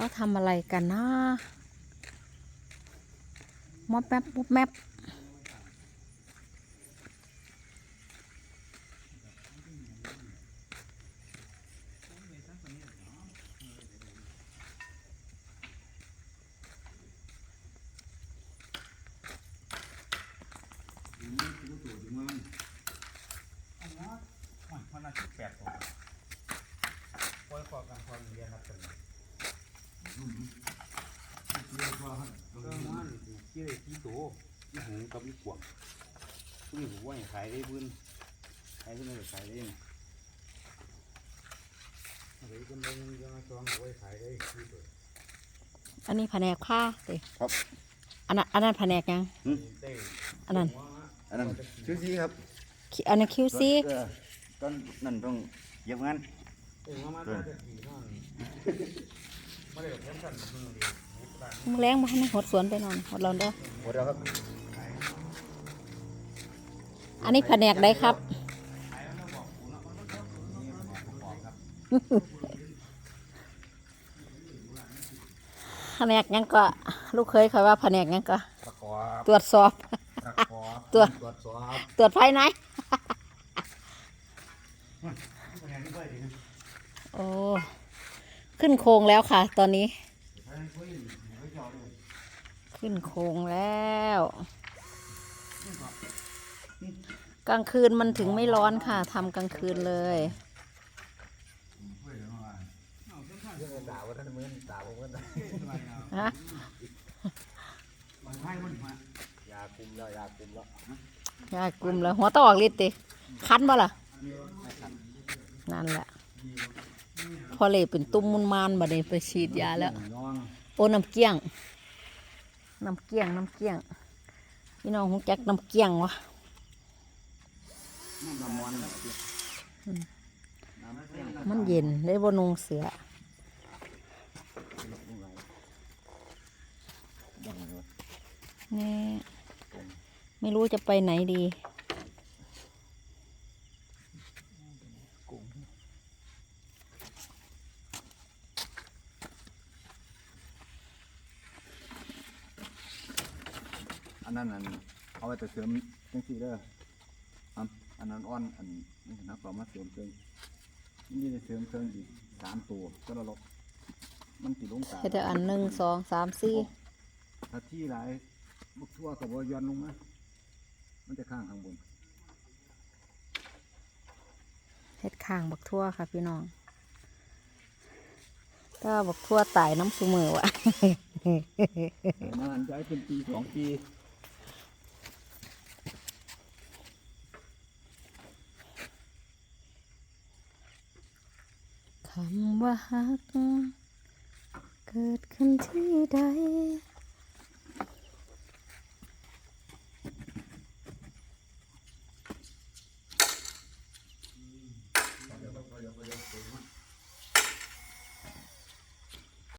เขาทำอะไรกันนะมอบแมปมอบแมป มันอาทิตย์แปดตัวปล่อยคอกันคอเรียนรับกัน ก็มันกี่ได้กี่โตนี่หงกับยี่กวางนี่หัวขายได้พื้นขายขึ้นมาขายได้เนี่ยอะไรกันเลยยังมาจองหัวขายได้กี่ตัวอันนี้แผนกผ้าเตครับอันนั้นอันนั้นแผนกยังอันนั้นอันนั้นชื่อซีครับอันนั้นคิวซีตอนนั้นต้องเย็บงานเออ มาได้จะกี่นั่นไม่ได้แบบนั้นกันมือเดียวมึงแรงมาให้หดสวนไปนอนหดเราเด้อหมดแล้วครับอันนี้แผนกใดครับ แผนกยังก็ลูกเคยเขาว่าแผนกยังก็ประกอบตรวจสอบประกอบตัวตรวจสอบ ตรวจภายใน คะแนนไม่ค่อยดีนะ โอ้ ขึ้นโครงแล้วค่ะ ตอนนี้ ขึ้นโครงแล้ว กลางคืนมันถึงไม่ร้อนค่ะทำกลางคืนเลยฮะยาคุมแล้วยาคุมแล้วยายกลุ่มแล้วหัวตอออกฤทธิ์ติคันบ่ล่ะนั่นแหละ อเลยเป็นตุ้มมุนมานบัดนี้ไปฉีดยาแล้วโอ้น้ำเกี้ยงน้ำเกี้ยงน้ำเกี้ยงพี่น้องหูจักน้ำเกี้ยงวะมันเย็นได้บนงเสือนี่ไม่รู้จะไปไหนดี อันนั้นอันเอาไว้แต่เสริมจังซี่เด้ออันอันนั้นอ่อนอันนี้นะก็มาเสริมเติมนี่จะเสริมเติมอีกสามตัวก็ละลบมันติดลงตาเฮ็ดแต่อันหนึ่งสองสามสี่ถ้าที่หลายบุกทั่วกับวย้อนลงมามันจะข้างข้างบนเฮ็ดข้างบักทั่วค่ะพี่น้องถ้าบักทั่วตายน้ำสูมือวะนานใจเป็นปีสองปี คำว่าฮัก เกิดขึ้นที่ใด